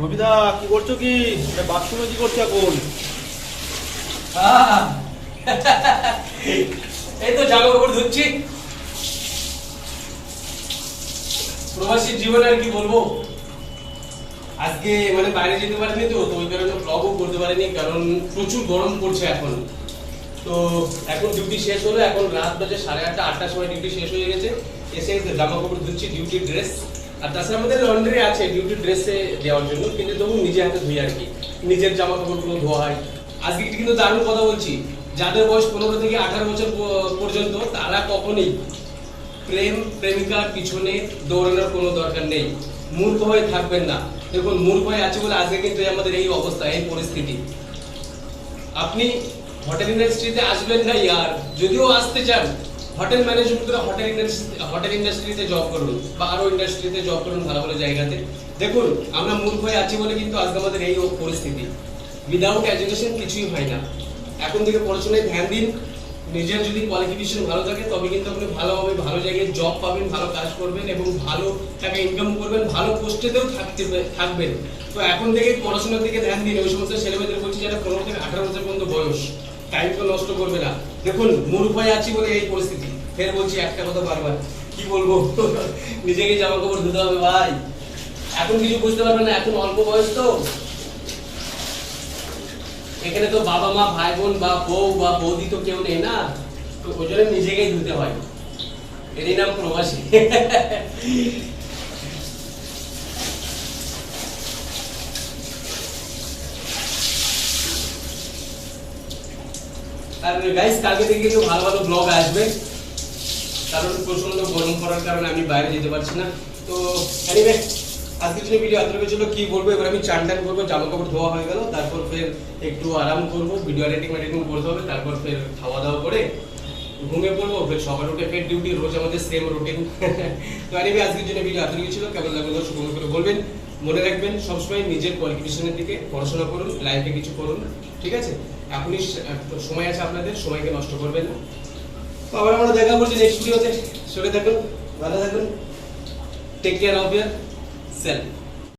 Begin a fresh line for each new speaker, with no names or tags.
রবিদা, কি করছ কি? বাথরুমে কি করছ এখন?
এই তো জামা কাপড় ধুচ্ছি। প্রবাসী জীবন আর কি বলব? আজকে মানে বাইরে যেতে পারিনি তো তো ওই কারণে ব্লগও করতে পারিনি, কারণ প্রচুর গরম পড়ছে এখন। তো এখন ডিউটি শেষ হলো, এখন রাত বাজে সাড়ে আটটা, আটটার সময় ডিউটি শেষ হয়ে গেছে। এসে জামা কাপড় ধুচ্ছি ডিউটি ড্রেস আর তাছাড়া আমাদের লন্ড্রি আছে ডিউটি ড্রেসে দেওয়ার জন্য কিন্তু তবু নিজে হাতে ধুই আর কি। নিজের জামা কাপড়গুলো ধোয়া হয়। আজকে কিন্তু দারুণ কথা বলছি। যাদের বয়স পনেরো থেকে আঠারো বছর পর্যন্ত, তারা কখনোই প্রেম, প্রেমিকার পিছনে দৌড়ানোর কোনো দরকার নেই। মূর্খ হয়ে থাকবেন না। দেখুন, মূর্খ হয়ে আছে বলে আজকে কিন্তু আমাদের এই অবস্থা, এই পরিস্থিতি। আপনি হোটেল ইন্ডাস্ট্রিতে আসবেন না, ইয়ার। যদিও আসতে চান হোটেল ম্যানেজমেন্ট করে হোটেল ইন্ডাস্ট্রি, হোটেল ইন্ডাস্ট্রিতে জব করুন বা আরও ইন্ডাস্ট্রিতে জব করুন ভালো ভালো জায়গাতে। দেখুন, আমরা মূর্খ হয়ে আছি বলে কিন্তু আজকে আমাদের এই পরিস্থিতি। উইদাউট এডুকেশন কিছুই হয় না। এখন থেকে পড়াশোনায় ধ্যান দিন। নিজের যদি কোয়ালিফিকেশন ভালো থাকে, তবে কিন্তু আপনি ভালোভাবে ভালো জায়গায় জব পাবেন, ভালো কাজ করবেন এবং ভালো টাকা ইনকাম করবেন, ভালো পোস্টেতেও থাকতে থাকবেন। তো এখন থেকে পড়াশোনার দিকে ধ্যান দিন। ওই সমস্ত ছেলেমেয়েদের বলছি যারা পনেরো থেকে আঠারো বছর পর্যন্ত বয়স টাইম তো নষ্ট করবে না। দেখুন, মূর্খ হয়ে আছি বলে এই পরিস্থিতি। ফের বলছি একটা কথা বারবার। কি বলব? নিজেকে জামা কাপড় ধুতে হবে ভাই। এখন কিছু বুঝতে পারবে না, এখন অল্প বয়স তো। এখানে তো বাবা মা ভাই বোন বা বউ বা বৌদি তো কেউ নেই না। তো ওই জন্য নিজেকেই ধুতে হয়। এরই নাম প্রবাসী। আর গাইস কালকে থেকে কিন্তু ভালো ভালো ব্লগ আসবে। কারণ প্রচণ্ড গরম পড়ার কারণে আমি বাইরে যেতে পারছি না। তো এনিওয়ে আজকের জন্য ভিডিও এতটুকু ছিল কি বলব? এবার আমি চান টান করব জামা কাপড় ধোয়া হয়ে গেল, তারপর ফের একটু আরাম করব ভিডিও এডিটিং এডিটিং করতে হবে, তারপর ফের খাওয়া দাওয়া করে ঘুমিয়ে পড়ব, ফের সকাল উঠে ফের ডিউটি রোজ আমাদের সেম রুটিন তো এনিওয়ে আজকের জন্য ভিডিও এতটুকু ছিল কেমন লাগল সুগম করে বলবেন। মনে রাখবেন, সবসময় নিজের কোয়ালিফিকেশনের দিকে পড়াশোনা করুন লাইফে কিছু করুন, ঠিক আছে? এখনই সময় আছে আপনাদের, সময়কে নষ্ট করবেন না। তো আবার আমরা দেখা করছি নেক্সট ভিডিওতে সরে থাকুন, ভালো থাকুন। Take care of yourself